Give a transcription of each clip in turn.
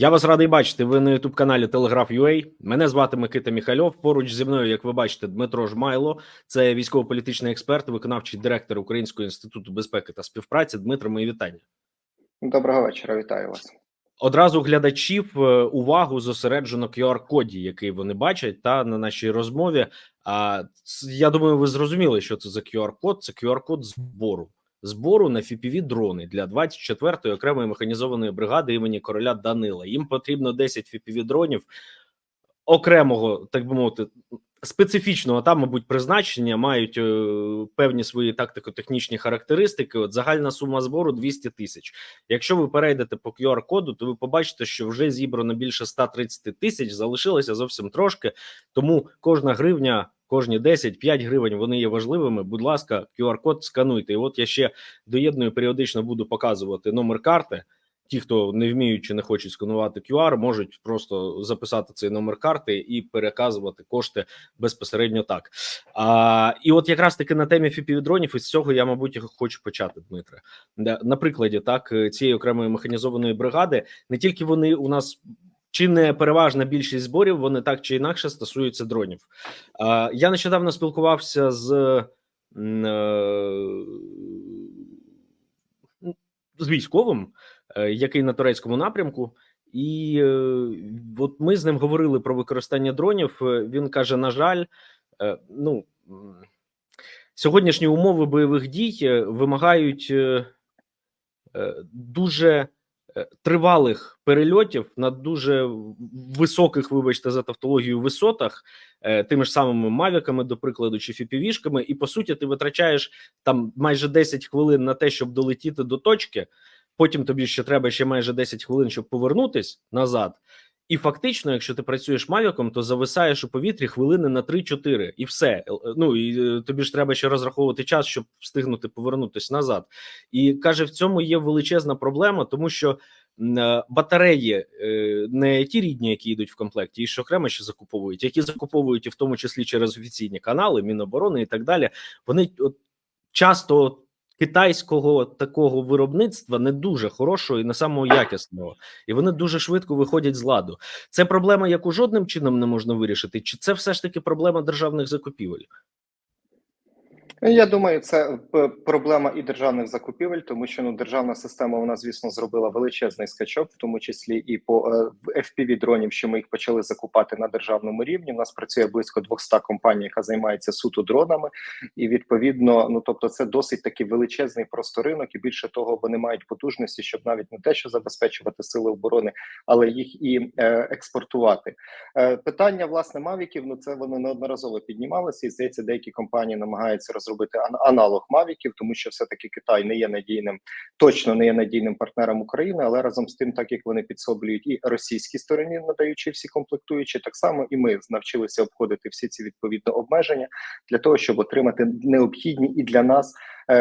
Я вас радий бачити. Ви на youtube каналі Телеграф.UA. Мене звати Микита Міхальов. Поруч зі мною, як ви бачите, Дмитро Жмайло, це військово-політичний експерт, виконавчий директор Українського інституту безпеки та співпраці. Дмитро, мої вітання. Доброго вечора, вітаю вас. Одразу глядачів е, увагу зосереджено QR-коді, який вони бачать, та на нашій розмові. А я думаю, ви зрозуміли, що це за QR-код. Це QR-код збору. Збору на fpv дрони для 24-ї окремої механізованої бригади імені короля Данила. Їм потрібно 10 fpv дронів окремого, так би мовити, специфічного там, мабуть, призначення мають е, певні свої тактико-технічні характеристики. От загальна сума збору 200 тисяч. Якщо ви перейдете по QR-коду, то ви побачите, що вже зібрано більше 130 тисяч, залишилося зовсім трошки. Тому кожна гривня, кожні 10-5 гривень вони є важливими. Будь ласка, QR-код скануйте. І от я ще доєдную періодично буду показувати номер карти. Ті, хто не вміють чи не хочуть сканувати QR, можуть просто записати цей номер карти і переказувати кошти безпосередньо так. А, і от якраз таки на темі фіпівдронів, із цього я, мабуть, хочу почати, Дмитре. На прикладі так цієї окремої механізованої бригади, не тільки вони у нас. Чи не переважна більшість зборів вони так чи інакше стосуються дронів? Я нещодавно спілкувався з, е, з військовим, е, який на турецькому напрямку, і е, от ми з ним говорили про використання дронів. Він каже: на жаль, ну сьогоднішні умови бойових дій вимагають дуже тривалих перельотів на дуже високих, вибачте, за тавтологію висотах, е, тими ж самими мавіками, до прикладу, чи фіпівішками, і по суті, ти витрачаєш там майже 10 хвилин на те, щоб долетіти до точки. Потім тобі ще треба ще майже 10 хвилин, щоб повернутись назад. І фактично, якщо ти працюєш мавіком, то зависаєш у повітрі хвилини на 3-4, і все. Е, Ну і е, тобі ж треба ще розраховувати час, щоб встигнути повернутися назад. І каже, в цьому є величезна проблема, тому що е, батареї не ті рідні, які йдуть в комплекті, і що окремо ще закуповують, які закуповують і в тому числі через офіційні канали, Міноборони і так далі. Вони от часто китайського такого виробництва не дуже хорошого і не самого якісного, і вони дуже швидко виходять з ладу. Це проблема, яку жодним чином не можна вирішити, чи це все ж таки проблема державних закупівель? Я думаю, це проблема і державних закупівель, тому що ну державна система вона, звісно, зробила величезний скачок, в тому числі і по е, fpv дронів, що ми їх почали закупати на державному рівні. У нас працює близько 200 компаній, яка займається суто дронами, і відповідно, ну тобто, це досить таки величезний просто ринок, і більше того, вони мають потужності, щоб навіть не те, що забезпечувати сили оборони, але їх і е, експортувати. Е, питання власне мавіків. Ну це воно неодноразово піднімалося, і здається, деякі компанії намагаються розробити ан- аналог мавіків, тому що все таки Китай не є надійним, точно не є надійним партнером України, але разом з тим, так як вони підсоблюють і російській стороні, надаючи всі комплектуючі, так само і ми навчилися обходити всі ці відповідно обмеження для того, щоб отримати необхідні і для нас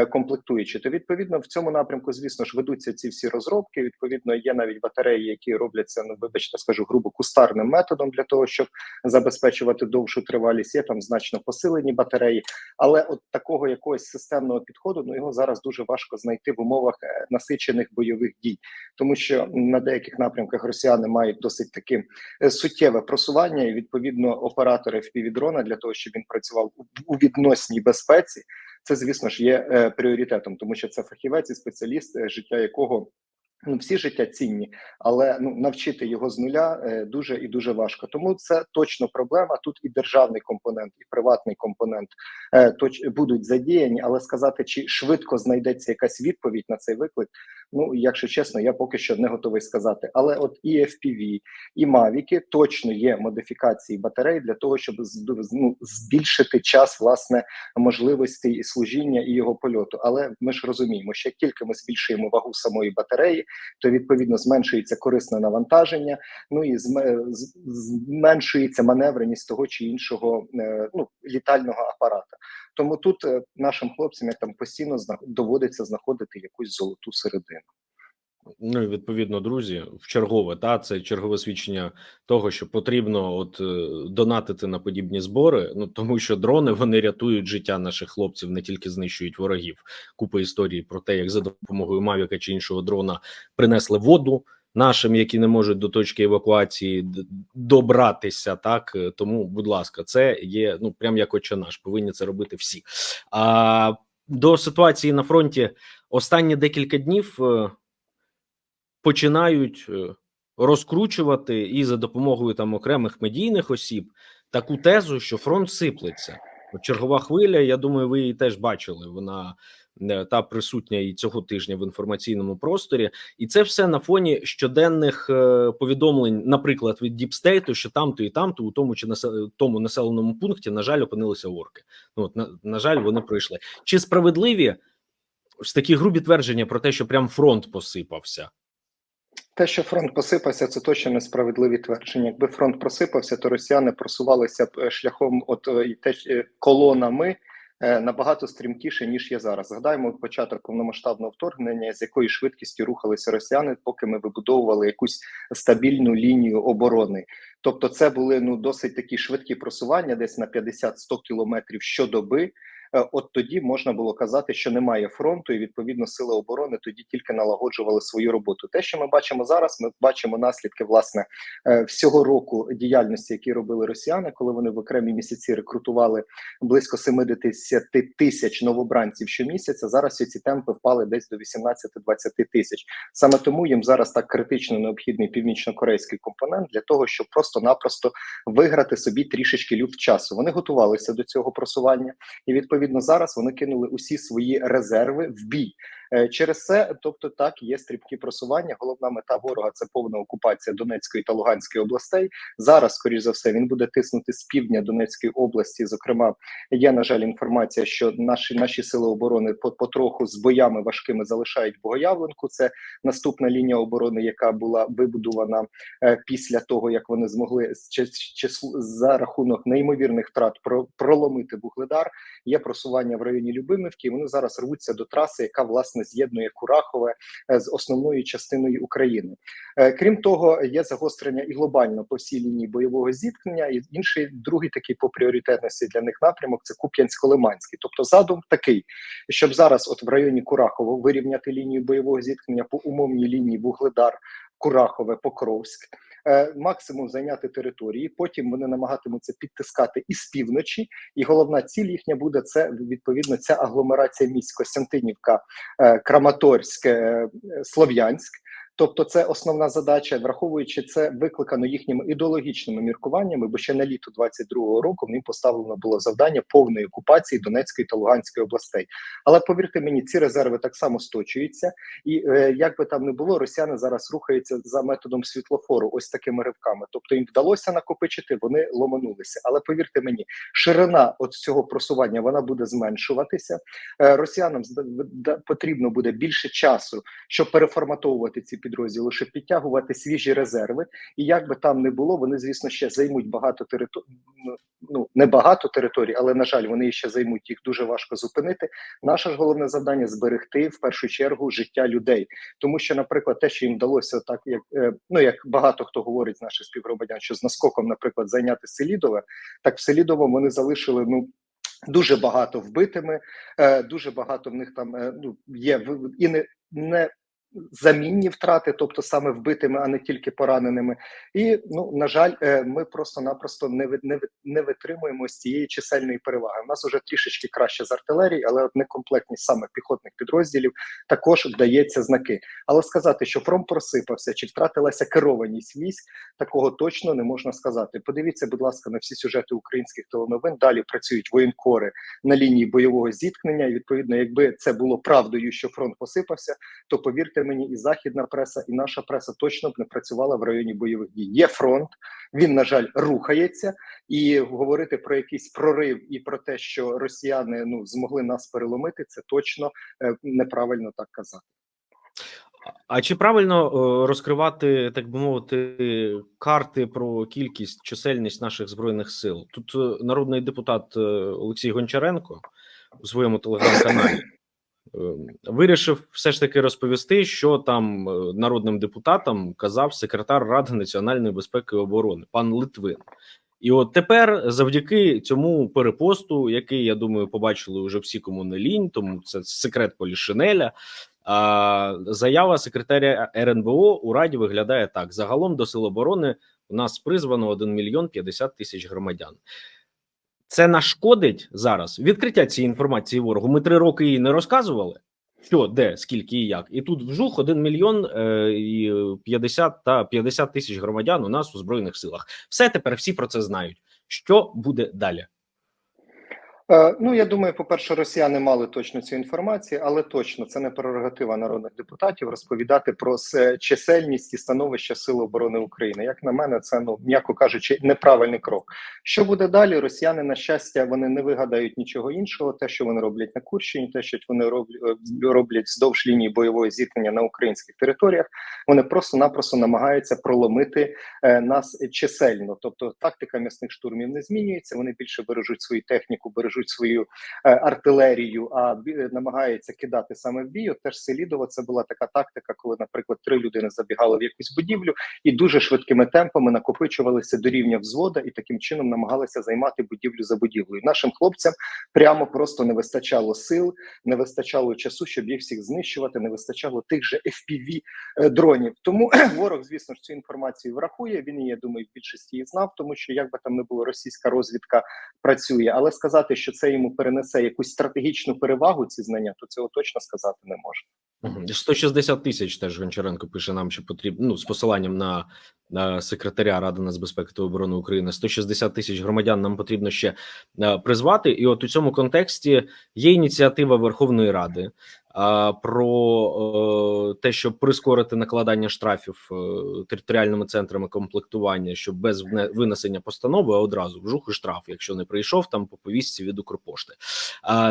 комплектуючі. То відповідно в цьому напрямку, звісно ж, ведуться ці всі розробки. Відповідно, є навіть батареї, які робляться, ну вибачте, скажу грубо кустарним методом для того, щоб забезпечувати довшу тривалість. Є там значно посилені батареї, але от такого якогось системного підходу ну його зараз дуже важко знайти в умовах е, насичених бойових дій, тому що на деяких напрямках росіяни мають досить таки е, суттєве просування, і відповідно оператори впівдрона для того, щоб він працював у відносній безпеці. Це, звісно ж, є е, пріоритетом, тому що це фахівець і спеціаліст, е, життя якого ну всі життя цінні, але ну навчити його з нуля е, дуже і дуже важко. Тому це точно проблема. Тут і державний компонент, і приватний компонент е, точ будуть задіяні, але сказати, чи швидко знайдеться якась відповідь на цей виклик. Ну, якщо чесно, я поки що не готовий сказати. Але от і FPV, і Мавіки точно є модифікації батарей для того, щоб ну, збільшити час власне можливостей і служіння і його польоту. Але ми ж розуміємо, що як тільки ми збільшуємо вагу самої батареї, то відповідно зменшується корисне навантаження, ну і зме- зменшується маневреність того чи іншого е, ну, літального апарата. Тому тут е, нашим хлопцям як там постійно доводиться знаходити якусь золоту середину. Ну і відповідно, друзі, в чергове та це чергове свідчення того, що потрібно от е, донатити на подібні збори. Ну тому що дрони вони рятують життя наших хлопців, не тільки знищують ворогів. Купа історій про те, як за допомогою Мавіка чи іншого дрона принесли воду нашим, які не можуть до точки евакуації добратися. Так Е, тому, будь ласка, це є ну прям як отче наш. Повинні це робити всі. А до ситуації на фронті останні декілька днів е, починають е, розкручувати і за допомогою там окремих медійних осіб таку тезу, що фронт сиплеться. Чергова хвиля. Я думаю, ви її теж бачили. Вона е, та присутня і цього тижня в інформаційному просторі, і це все на фоні щоденних е, повідомлень, наприклад, від Діпстейту, що там-то і там-то у тому чи насе- тому населеному пункті, на жаль, опинилися орки. Ну от на, на жаль, вони пройшли. Чи справедливі ось такі грубі твердження про те, що прям фронт посипався? Те, що фронт посипався, це точно несправедливі твердження. Якби фронт просипався, то росіяни просувалися б е, шляхом от е, е, колонами набагато стрімкіше ніж є зараз. Згадаємо початок повномасштабного вторгнення, з якою швидкістю рухалися росіяни, поки ми вибудовували якусь стабільну лінію оборони. Тобто, це були ну досить такі швидкі просування, десь на 50-100 кілометрів щодоби. Е, От тоді можна було казати, що немає фронту, і відповідно сили оборони тоді тільки налагоджували свою роботу. Те, що ми бачимо зараз, ми бачимо наслідки власне е, всього року діяльності, які робили росіяни, коли вони в окремі місяці рекрутували близько 70 тисяч новобранців щомісяця. Зараз ці темпи впали десь до 18-20 тисяч. Саме тому їм зараз так критично необхідний північно-корейський компонент для того, щоб просто-напросто виграти собі трішечки люфт часу. Вони готувалися до цього просування, і відповідно зараз вони кинули усі свої резерви в бій. Е, Через це, тобто, так є стрібкі просування. Головна мета ворога це повна окупація Донецької та Луганської областей. Зараз, скоріш за все, він буде тиснути з півдня Донецької області. Зокрема, є на жаль інформація, що наші наші сили оборони по- потроху з боями важкими залишають Богоявленку. Це наступна лінія оборони, яка була вибудована е, після того, як вони змогли за рахунок неймовірних втрат про проломити Вугледар. Є просування в районі Любимівки. Вони зараз рвуться до траси, яка власне з'єднує Курахове е, з основною частиною України. Е, Крім того, є загострення і глобально по всій лінії бойового зіткнення. І інший другий такий по пріоритетності для них напрямок це Куп'янсько-Лиманський. Тобто задум такий, щоб зараз, от в районі Курахово, вирівняти лінію бойового зіткнення по умовній лінії Вугледар, Курахове, Покровськ. Е, Максимум зайняти території, потім вони намагатимуться підтискати і з півночі, і головна ціль їхня буде це відповідно ця агломерація міст Костянтинівка, е, Краматорськ, е, Слов'янськ. Тобто, це основна задача, враховуючи це викликано їхніми ідеологічними міркуваннями, бо ще на літо 22-го року ним поставлено було завдання повної окупації Донецької та Луганської областей. Але повірте мені, ці резерви так само сточуються, і е, як би там не було, росіяни зараз рухаються за методом світлофору, ось такими ривками. Тобто їм вдалося накопичити, вони ломанулися. Але повірте мені, ширина от цього просування вона буде зменшуватися. Е, росіянам потрібно буде більше часу, щоб переформатовувати ці підрозділи, щоб підтягувати свіжі резерви. І як би там не було, вони звісно ще займуть багато територій. Ну не багато територій, але на жаль, вони ще займуть їх дуже важко зупинити. Наше ж головне завдання зберегти в першу чергу життя людей, тому що, наприклад, те, що їм вдалося, так як е, ну як багато хто говорить з наших співгромадян, що з наскоком, наприклад, зайняти Селідове, так в Селідово вони залишили ну. Дуже багато вбитими, е, дуже багато в них там е, ну є і не не замінні втрати, тобто саме вбитими, а не тільки пораненими. І ну на жаль, е, ми просто-напросто не ви- не ви- не витримуємо з цієї чисельної переваги. У нас уже трішечки краще з артилерії, але от некомплектність саме піхотних підрозділів також вдається знаки. Але сказати, що фронт просипався чи втратилася керованість військ, такого точно не можна сказати. Подивіться, будь ласка, на всі сюжети українських теленовин. Далі працюють воєнкори на лінії бойового зіткнення. І відповідно, якби це було правдою, що фронт посипався, то повірте мені, і західна преса, і наша преса точно б не працювала в районі бойових дій. Є фронт, він на жаль рухається, і говорити про якийсь прорив і про те, що росіяни ну змогли нас переломити, це точно е, неправильно так казати. А чи правильно е, розкривати, так би мовити, карти про кількість чисельність наших збройних сил? Тут е, народний депутат Олексій Гончаренко у своєму телеграм-каналі вирішив все ж таки розповісти, що там е, народним депутатам казав секретар Ради національної безпеки і оборони пан Литвин. І от тепер, завдяки цьому перепосту, який я думаю, побачили вже всі, кому не лінь, тому це секрет Полішинеля. А, заява секретаря РНБО у Раді виглядає так: загалом до Сил оборони у нас призвано 1 мільйон 50 тисяч громадян. Це нашкодить зараз відкриття цієї інформації ворогу. Ми три роки її не розказували. Що, де, скільки і як, і тут вжух 1 мільйон е, і 50 та 50 тисяч громадян у нас у збройних силах. Все тепер всі про це знають. Що буде далі? Е, Ну, я думаю, по-перше, росіяни мали точно цю інформацію, але точно це не прерогатива народних депутатів розповідати про чисельність і становище Сил оборони України. Як на мене, це ну м'яко кажучи, неправильний крок. Що буде далі? Росіяни, на щастя, вони не вигадають нічого іншого. Те, що вони роблять на Курщині, те, що вони роблять, роблять вздовж лінії бойової зіткнення на українських територіях, вони просто-напросто намагаються проломити е, нас чисельно. Тобто тактика м'ясних штурмів не змінюється. Вони більше бережуть свою техніку, бережуть свою е, артилерію, а бі- намагаються кидати саме в бій. От Теж Селідово це була така тактика, коли, наприклад, три людини забігали в якусь будівлю і дуже швидкими темпами накопичувалися до рівня взвода, і таким чином намагалися займати будівлю за будівлею. Нашим хлопцям прямо просто не вистачало сил, не вистачало часу, щоб їх всіх знищувати. Не вистачало тих же FPV е, дронів. Тому ворог, звісно ж, цю інформацію врахує. Він її, я думаю, в більшості її знав, тому що як би там не було, російська розвідка працює. Але сказати, що це йому перенесе якусь стратегічну перевагу, ці знання, то цього точно сказати не можна. Мгм. 160 тисяч теж Гончаренко пише нам, що потрібно ну з посиланням на, на секретаря Ради нацбезпеки та оборони України. 160 тисяч громадян нам потрібно ще е, призвати. І от у цьому контексті є ініціатива Верховної Ради про е, те, щоб прискорити накладання штрафів е, територіальними центрами комплектування, щоб без винесення постанови одразу вжух і штраф, якщо не прийшов там по повістці від Укрпошти.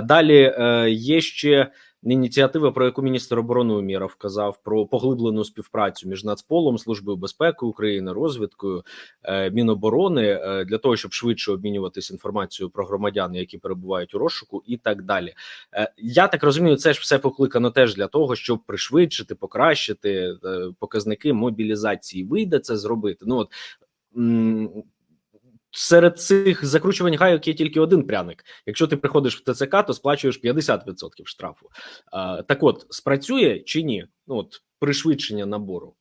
Далі е, є ще ініціатива, про яку міністр оборони Умєров вказав про поглиблену співпрацю між Нацполом, службою безпеки України, розвідкою е, Міноборони е, для того, щоб швидше обмінюватися інформацією про громадян, які перебувають у розшуку, і так далі. Е, Я так розумію, це ж все покликано теж для того, щоб пришвидшити, покращити показники мобілізації. Вийде це зробити. Ну от серед цих закручувань гайок є тільки один пряник. Якщо ти приходиш в ТЦК, то сплачуєш 50% штрафу. Так от спрацює чи ні? Ну от пришвидшення набору.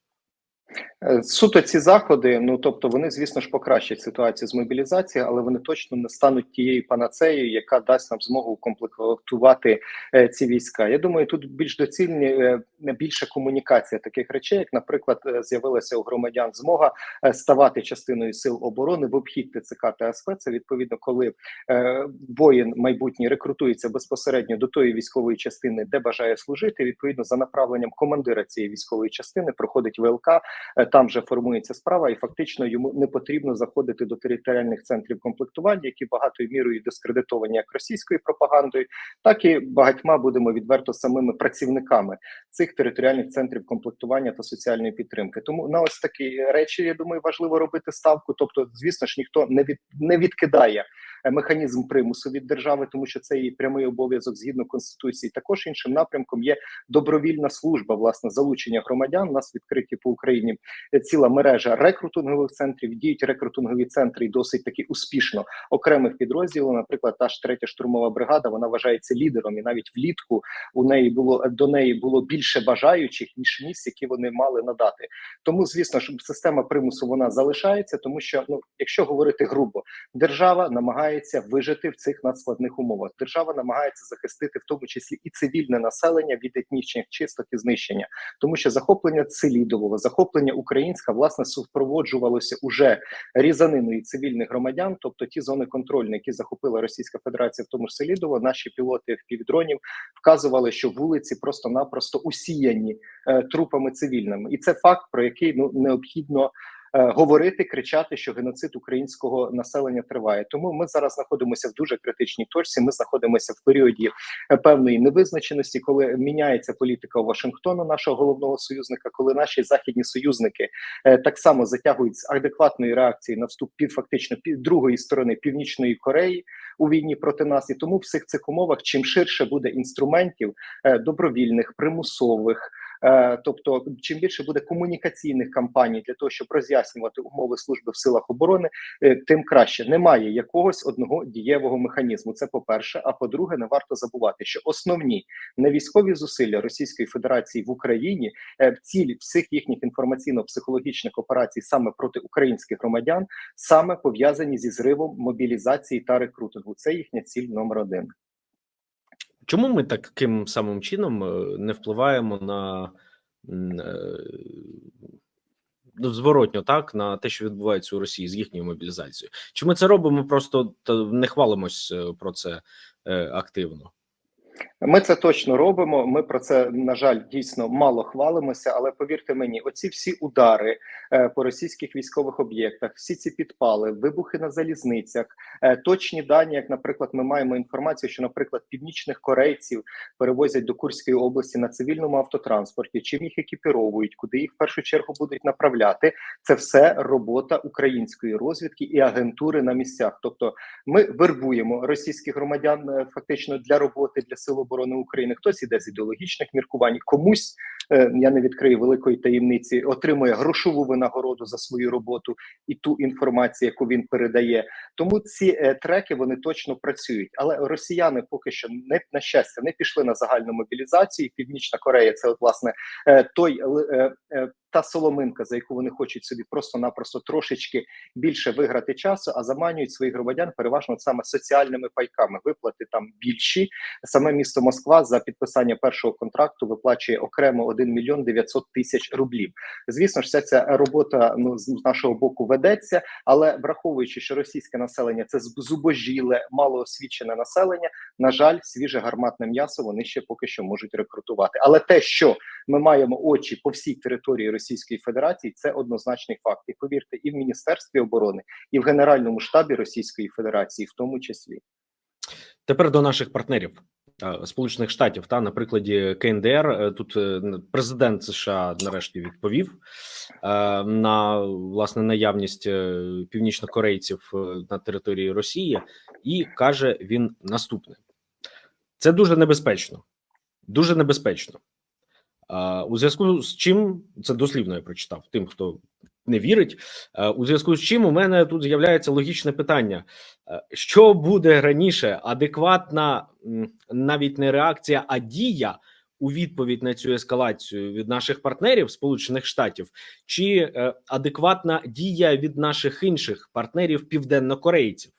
Е, Суто ці заходи, ну тобто вони, звісно ж, покращать ситуацію з мобілізацією, але вони точно не стануть тією панацеєю, яка дасть нам змогу укомплектувати е, ці війська. Я думаю, тут більш доцільні е, більше комунікація таких речей, як, наприклад, е, з'явилася у громадян змога е, ставати частиною сил оборони в обхід ТЦК та СП. Це відповідно, коли е, воїн майбутній рекрутується безпосередньо до тої військової частини, де бажає служити. Відповідно, за направленням командира цієї військової частини проходить ВЛК. Е, Там же формується справа, і фактично йому не потрібно заходити до територіальних центрів комплектування, які багатою мірою дискредитовані як російською пропагандою, так і багатьма будемо відверто самими працівниками цих територіальних центрів комплектування та соціальної підтримки. Тому на ось такі речі я думаю, важливо робити ставку. Тобто, звісно ж, ніхто не від не відкидає е, механізм примусу від держави, тому що це її прямий обов'язок згідно конституції. Також іншим напрямком є добровільна служба, власне, залучення громадян. Нас відкриті по Україні е, ціла мережа рекрутингових центрів. Діють рекрутингові центри і досить таки успішно окремих підрозділів. Наприклад, та ж третя штурмова бригада вона вважається лідером, і навіть влітку у неї було до неї було більше бажаючих ніж місць, які вони мали надати. Тому, звісно, щоб система примусу вона залишається, тому що ну, якщо говорити грубо, держава намагається вижити в цих надскладних умовах. Держава намагається захистити в тому числі і цивільне населення від етнічних чисток і знищення, тому що захоплення Целідового, захоплення українська власне супроводжувалося уже різаниною цивільних громадян, тобто ті зони контрольні, які захопила Російська Федерація, в тому ж Селідово, наші пілоти в півдронів вказували, що вулиці просто-напросто усіяні е, трупами цивільними, і це факт, про який ну необхідно. Е, Говорити, кричати, що геноцид українського населення триває. Тому ми зараз знаходимося в дуже критичній точці. Ми знаходимося в періоді е, певної невизначеності, коли міняється політика Вашингтону, нашого головного союзника, коли наші західні союзники е, так само затягують з адекватної реакції на вступ пів фактично пів другої сторони північної Кореї у війні проти нас. І тому в всіх цих умовах чим ширше буде інструментів добровільних, примусових. Е, тобто, чим більше буде комунікаційних кампаній для того, щоб роз'яснювати умови служби в силах оборони, е, тим краще. Немає якогось одного дієвого механізму. Це по перше. А по-друге, не варто забувати, що основні невійськові зусилля Російської Федерації в Україні е, ціль всіх їхніх інформаційно-психологічних операцій саме проти українських громадян, саме пов'язані зі зривом мобілізації та рекрутингу. Це їхня ціль номер один. Чому ми таким самим чином е, не впливаємо на е, ну, зворотньо, так на те, що відбувається у Росії з їхньою мобілізацією? Чи ми це робимо? Просто не хвалимось е, про це активно? Ми це точно робимо. Ми про це на жаль дійсно мало хвалимося. Але повірте мені, оці всі удари е, по російських військових об'єктах, всі ці підпали, вибухи на залізницях, е, точні дані, як, наприклад, ми маємо інформацію, що, наприклад, північних корейців перевозять до Курської області на цивільному автотранспорті, чим їх екіпіровують, куди їх в першу чергу будуть направляти. Це все робота української розвідки і агентури на місцях. Тобто, ми вербуємо російських громадян е, фактично для роботи для сил оборони України. Хтось іде з ідеологічних міркувань, комусь я не відкрию великої таємниці, отримує грошову винагороду за свою роботу і ту інформацію, яку він передає. Тому ці е, треки вони точно працюють. Але росіяни поки що не на щастя не пішли на загальну мобілізацію. Північна Корея це от власне е, той е, е, та соломинка, за яку вони хочуть собі просто-напросто трошечки більше виграти часу, а заманюють своїх громадян переважно саме соціальними пайками. Виплати там більші. Саме місто Москва за підписання першого контракту виплачує окремо 1 мільйон 900 тисяч рублів. Звісно ж, вся ця робота ну з нашого боку ведеться, але враховуючи, що російське населення це зубожіле, малоосвічене населення. На жаль, свіже гарматне м'ясо вони ще поки що можуть рекрутувати. Але те, що ми маємо очі по всій території Російської Федерації, це однозначний факт. І повірте, і в Міністерстві оборони, і в Генеральному штабі Російської Федерації, в тому числі. Тепер до наших партнерів Сполучених Штатів та на прикладі КНДР е, тут е, президент США нарешті відповів на власне наявність північнокорейців на території Росії, і каже він наступне: це дуже небезпечно, дуже небезпечно. У зв'язку з чим це дослівно я прочитав тим, хто не вірить. У зв'язку з чим у мене тут з'являється логічне питання: що буде раніше? Адекватна навіть не реакція, а дія у відповідь на цю ескалацію від наших партнерів Сполучених Штатів, чи адекватна дія від наших інших партнерів південнокорейців?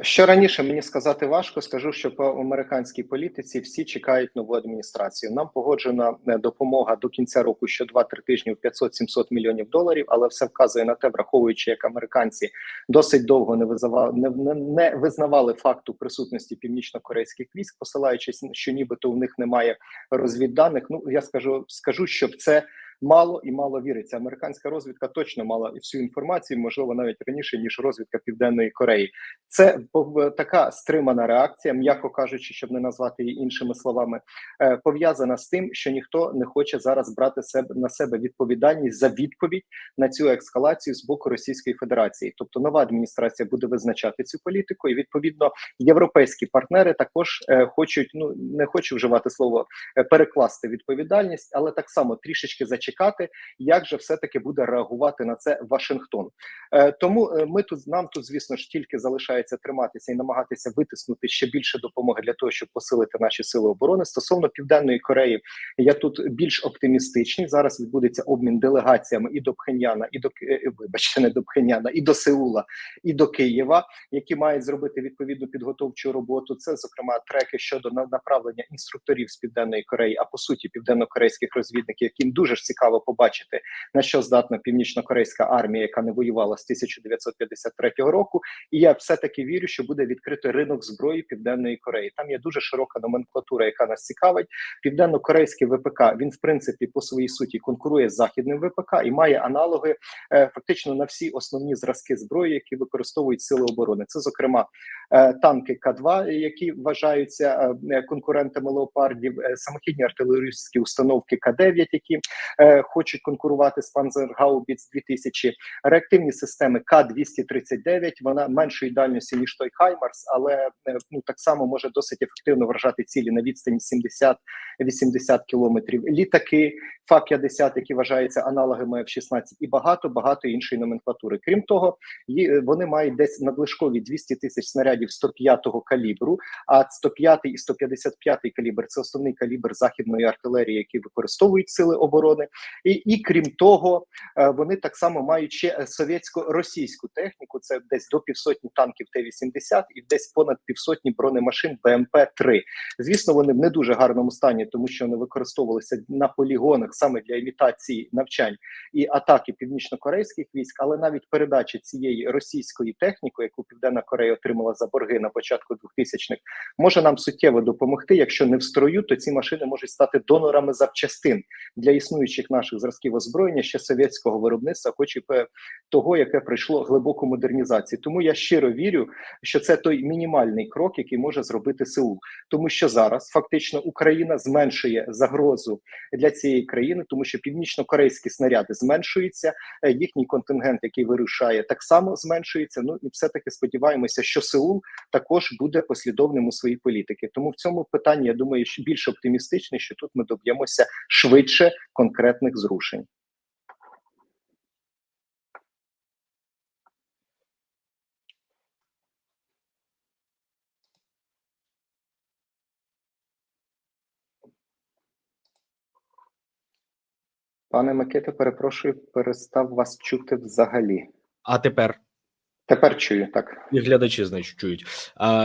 Що раніше мені сказати важко, скажу, що по американській політиці всі чекають нову адміністрацію. Нам погоджена допомога до кінця року що 2-3 тижні в 500-700 мільйонів доларів, але все вказує на те, враховуючи, як американці досить довго не визивали, не, не, не визнавали факту присутності північно-корейських військ, посилаючись, що нібито у них немає розвідданих. Ну я скажу, скажу, що це мало і мало віриться. Американська розвідка точно мала всю інформацію, можливо, навіть раніше ніж розвідка Південної Кореї. Це така стримана реакція, м'яко кажучи, щоб не назвати її іншими словами, е, пов'язана з тим, що ніхто не хоче зараз брати на себе відповідальність за відповідь на цю ескалацію з боку Російської Федерації. Тобто нова адміністрація буде визначати цю політику, і відповідно європейські партнери також е, хочуть. Ну не хочу вживати слово е, перекласти відповідальність, але так само трішечки зачекати чекати, як же все таки буде реагувати на це Вашингтон. Е, Тому е, ми тут нам тут, звісно ж, тільки залишається триматися і намагатися витиснути ще більше допомоги для того, щоб посилити наші сили оборони. Стосовно південної Кореї, я тут більш оптимістичний. Зараз відбудеться обмін делегаціями і до Пхеньяна, і до е, вибачте, не до Пхеньяна, і до Сеула, і до Києва, які мають зробити відповідну підготовчу роботу. Це зокрема треки щодо направлення інструкторів з південної Кореї, а по суті південно-корейських розвідників, яким дуже ж цікаво побачити на що здатна північно-корейська армія, яка не воювала з 1953 року. І я все таки вірю, що буде відкритий ринок зброї Південної Кореї. Там є дуже широка номенклатура, яка нас цікавить. Південно-корейський ВПК він в принципі по своїй суті конкурує з західним ВПК і має аналоги е, фактично на всі основні зразки зброї, які використовують сили оборони. Це зокрема танки К-2, які вважаються е, конкурентами леопардів, е, самохідні артилерійські установки К-9, які е, хочуть конкурувати з Панзергаубіц 2000, реактивні системи К-239, вона меншої дальності ніж той Хаймарс, але е, ну так само може досить ефективно вражати цілі на відстані 70-80 кілометрів. Літаки Фа-50, які вважаються аналогами F-16, і багато багато іншої номенклатури. Крім того, вони мають десь надлишкові 200 тисяч снарядів 105-го калібру. А 105 і 155 калібр це основний калібр західної артилерії, який використовують сили оборони. І, і крім того, е, вони так само мають ще совєтсько-російську техніку. Це десь до півсотні танків Т-80 і десь понад півсотні бронемашин БМП-3. Звісно, вони в не дуже гарному стані, тому що вони використовувалися на полігонах саме для імітації навчань і атаки північно-корейських військ, але навіть передача цієї російської техніки, яку Південна Корея отримала за борги на початку 2000-х, може нам суттєво допомогти. Якщо не в строю, то ці машини можуть стати донорами запчастин для існуючих наших зразків озброєння ще совєтського виробництва, хоч і того, яке пройшло глибоку модернізацію. Тому я щиро вірю, що це той мінімальний крок, який може зробити Сеул, тому що зараз фактично Україна зменшує загрозу для цієї країни, тому що північно-корейські снаряди зменшуються, е, їхній контингент, який вирушає, так само зменшується. Ну і все таки сподіваємося, що Також буде послідовним у своїй політики. Тому в цьому питанні я думаю, більш оптимістичний, що тут ми доб'ємося швидше конкретних зрушень. Пане Миките, перепрошую, перестав вас чути взагалі. А тепер Тепер чую так. і глядачі, значить, чують.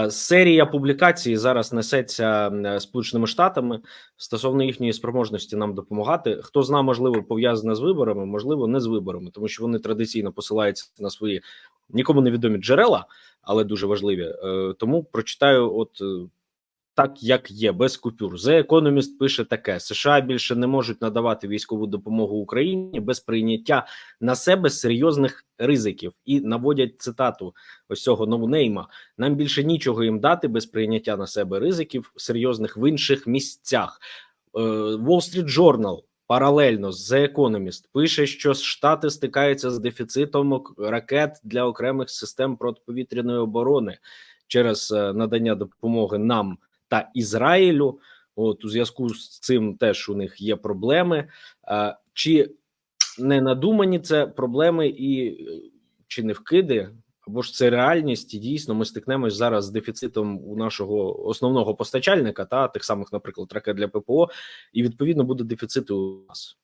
Серія публікацій зараз несеться Сполученими Штатами стосовно їхньої спроможності нам допомагати. Хто зна, можливо, пов'язане з виборами, можливо, не з виборами, тому що вони традиційно посилаються на свої нікому невідомі джерела, але дуже важливі. Е, тому прочитаю, от. Так, як є, без купюр. The Economist пише таке: США більше не можуть надавати військову допомогу Україні без прийняття на себе серйозних ризиків і наводять цитату ось цього ноунейма. Нам більше нічого їм дати без прийняття на себе ризиків серйозних в інших місцях. Е, Wall Street Journal паралельно з The Economist пише, що Штати стикаються з дефіцитом ракет для окремих систем протиповітряної оборони через е, надання допомоги нам та Ізраїлю. От у зв'язку з цим теж у них є проблеми. Чи не надумані це проблеми і е, чи не вкиди, або ж це реальність, і дійсно ми стикнемось зараз з дефіцитом у нашого основного постачальника, та тих самих, наприклад, ракет для ППО, і відповідно буде дефіцит у нас.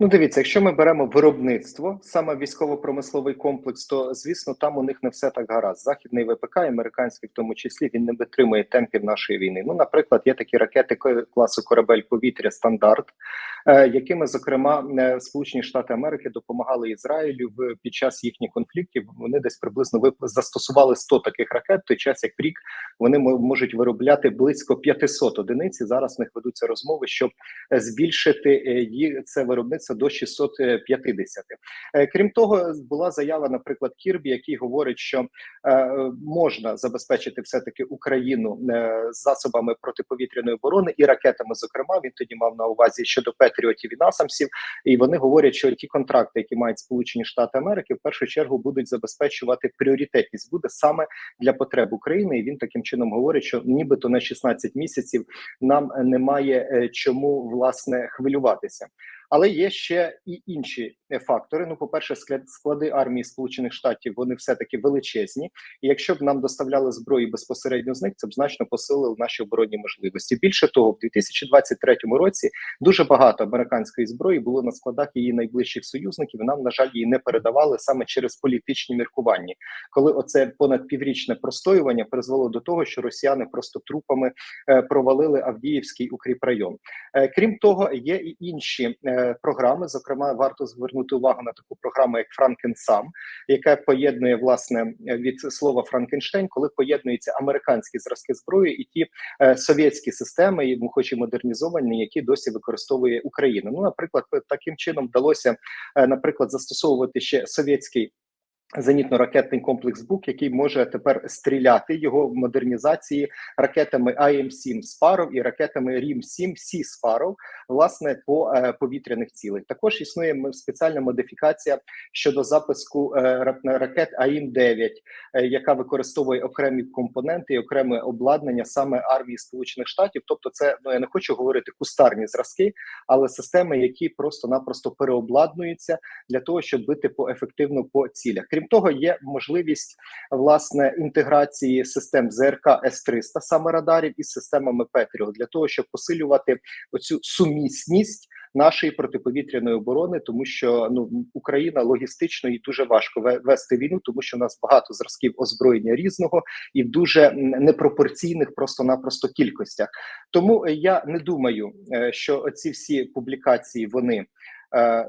Ну, дивіться, якщо ми беремо виробництво, саме військово-промисловий комплекс, то звісно там у них не все так гаразд. Західний ВПК, американський в тому числі, він не витримує темпів нашої війни. Ну, наприклад, є такі ракети класу корабель повітря стандарт, е, якими зокрема е, Сполучені Штати Америки допомагали Ізраїлю в під час їхніх конфліктів. Вони десь приблизно застосували 100 таких ракет. Той час як рік вони мо- можуть виробляти близько 500 одиниць. І зараз в них ведуться розмови, щоб е, збільшити їх це виробництво до 650. Е, Крім того, була заява, наприклад, Кірбі, який говорить, що е, можна забезпечити все таки Україну е, засобами протиповітряної оборони і ракетами. Зокрема, він тоді мав на увазі щодо Петріотів і Насамсів. І вони говорять, що ті контракти, які мають Сполучені Штати Америки, в першу чергу будуть забезпечувати пріоритетність буде саме для потреб України. І він таким чином говорить, що нібито на 16 місяців нам немає чому власне хвилюватися. Але є ще і інші е, фактори. Ну, по перше, склади армії Сполучених Штатів вони все таки величезні. І якщо б нам доставляли зброї безпосередньо з них, це б значно посилило наші оборонні можливості. Більше того, в 2023 році дуже багато американської зброї було на складах її найближчих союзників. Нам на жаль її не передавали саме через політичні міркування. Коли оце понад піврічне простоювання призвело до того, що росіяни просто трупами е, провалили Авдіївський укріпрайон. Е, крім того, є і інші програми. Зокрема, варто звернути увагу на таку програму, як Франкенсам, яка поєднує власне від слова Франкенштейн, коли поєднуються американські зразки зброї і ті е, совєтські системи, і, ну, хоч і модернізовані, які досі використовує Україна. Ну, наприклад, таким чином вдалося, е, наприклад, застосовувати ще совєтський Зенітно-ракетний комплекс БУК, який може тепер стріляти його в модернізації ракетами АМ-7 Спаров і ракетами Рім-7 Сі Спаров, власне, по е, повітряних цілей. Також існує спеціальна модифікація щодо запуску е, ракет АІМ-9, е, яка використовує окремі компоненти і окреме обладнання саме армії Сполучених Штатів. Тобто, це ну я не хочу говорити кустарні зразки, але системи, які просто-напросто переобладнуються для того, щоб бити по ефективно по цілях. Крім того, є можливість власне інтеграції систем ЗРК С-300, саме радарів, із системами Петріо, для того, щоб посилювати оцю сумісність нашої протиповітряної оборони, тому що ну Україна логістично і дуже важко вести війну, тому що у нас багато зразків озброєння різного і в дуже непропорційних просто-напросто кількостях. Тому я не думаю, е, що ці всі публікації вони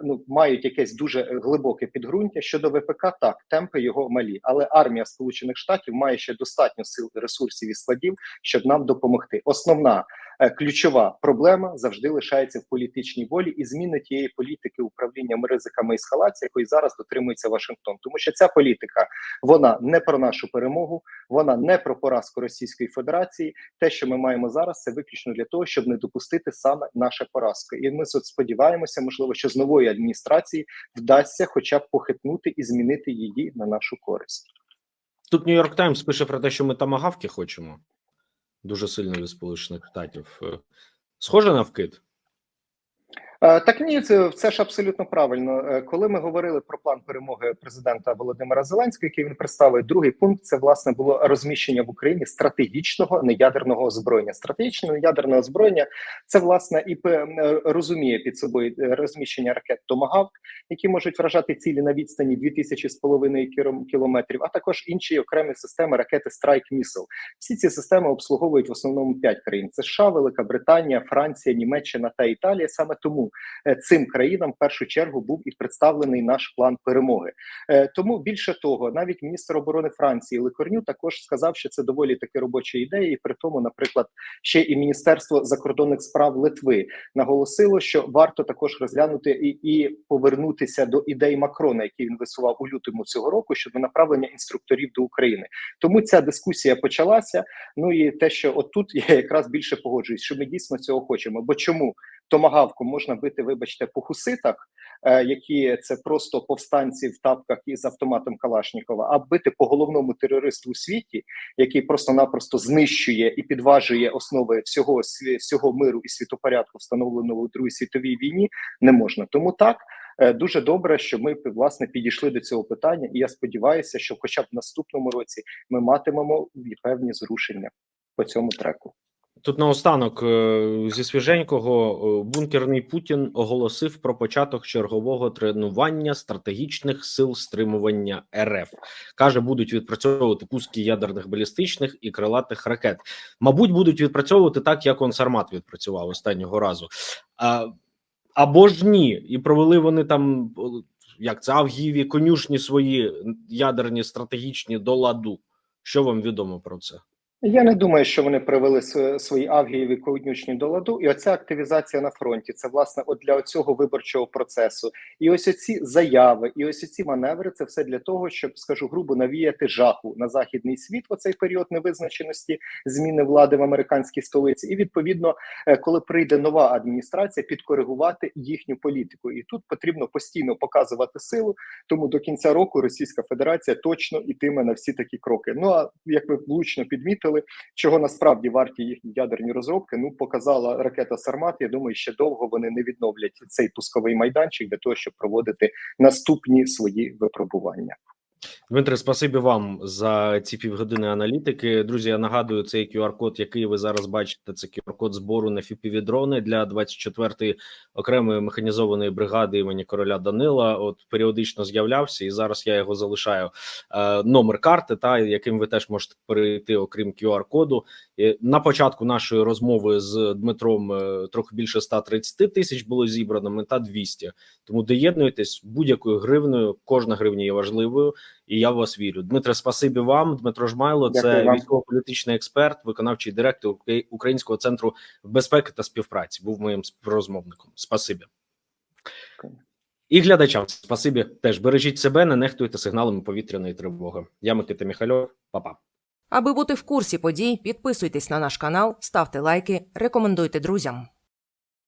ну мають якесь дуже е, глибоке підґрунтя щодо ВПК. Так, темпи його малі, але армія Сполучених Штатів має ще достатньо сил, ресурсів і складів, щоб нам допомогти. Основна е, ключова проблема завжди лишається в політичній волі і зміни тієї політики управлінням ризиками ескалації, якої зараз дотримується Вашингтон, тому що ця політика вона не про нашу перемогу, вона не про поразку Російської Федерації. Те, що ми маємо зараз, це виключно для того, щоб не допустити саме наша поразка. І ми сподіваємося, можливо, що з нової адміністрації вдасться, хоча б похитнути і змінити її на нашу користь. Тут Нью-Йорк Таймс пише про те, що ми тамагавки хочемо дуже сильно від Сполучених Штатів. Е, Схоже на вкид. Е, Так ні, це, це ж абсолютно правильно. Е, Коли ми говорили про план перемоги президента Володимира Зеленського, який він представив, другий пункт це власне було розміщення в Україні стратегічного неядерного озброєння. Стратегічне неядерне озброєння це власне і е, розуміє під собою розміщення ракет Томагавк, які можуть вражати цілі на відстані 2000 з половиною кіро- кілометрів, а також інші окремі системи ракети Strike Missile. Всі ці системи обслуговують в основному п'ять країн: це США, Велика Британія, Франція, Німеччина та Італія. Саме тому е, цим країнам в першу чергу був і представлений наш план перемоги. Е, Тому більше того, навіть міністр оборони Франції Лекорню також сказав, що це доволі таки робоча ідея. І при тому, наприклад, ще і Міністерство закордонних справ Литви наголосило, що варто також розглянути і, і повернутися до ідей Макрона, які він висував у лютому цього року щодо направлення інструкторів до України. Тому ця дискусія почалася. Ну і те, що отут я якраз більше погоджуюсь, що ми дійсно цього хочемо. Бо чому томагавку можна бити, вибачте, по хуситах, е, які це просто повстанці в тапках із автоматом Калашнікова, а бити по головному терористу у світі, який просто-напросто знищує і підважує основи всього всього миру і світопорядку, встановленого у Другій світовій війні, не можна. Тому так. е, Дуже добре, що ми власне підійшли до цього питання, і я сподіваюся, що, хоча б в наступному році, ми матимемо певні зрушення по цьому треку. Тут наостанок е, зі свіженького е, бункерний Путін оголосив про початок чергового тренування стратегічних сил стримування РФ. каже, будуть відпрацьовувати пуски ядерних балістичних і крилатих ракет. Мабуть, будуть відпрацьовувати так, як он Сармат відпрацював останнього разу. А, або ж ні, і провели вони там як це Авгієві конюшні свої ядерні стратегічні до ладу. Що вам відомо про це? Я не думаю, що вони привели свої авгієві конючні до ладу, і оця активізація на фронті це власне от для цього виборчого процесу. І ось оці заяви, і ось оці маневри це все для того, щоб скажу грубо навіяти жаху на західний світ в оцей період невизначеності зміни влади в американській столиці. І відповідно, е, коли прийде нова адміністрація, підкоригувати їхню політику. І тут потрібно постійно показувати силу. Тому до кінця року Російська Федерація точно ітиме на всі такі кроки. Ну а як ви влучно підмітили, чого насправді варті їхні ядерні розробки, ну показала ракета Сармат. Я думаю, ще довго вони не відновлять цей пусковий майданчик для того, щоб проводити наступні свої випробування. Дмитре, спасибі вам за ці півгодини аналітики. Друзі, я нагадую, цей QR-код, який ви зараз бачите, це QR-код збору на FPV-дрони для 24-ї окремої механізованої бригади імені короля Данила. От періодично з'являвся, і зараз я його залишаю. Е, номер карти, та яким ви теж можете перейти, окрім QR-коду. На початку нашої розмови з Дмитром е, трохи більше 130 тисяч було зібрано, мета 200. Тому доєднуйтесь будь-якою гривною. Кожна гривня є важливою, і я в вас вірю. Дмитре, спасибі вам. Дмитро Жмайло, Дякую це військово-політичний експерт, виконавчий директор Українського центру безпеки та співпраці. Був моїм співрозмовником. Спасибі. І глядачам спасибі теж бережіть себе, не нехтуйте сигналами повітряної тривоги. Я Микита Міхальов, па-па. Аби бути в курсі подій, підписуйтесь на наш канал, ставте лайки, рекомендуйте друзям.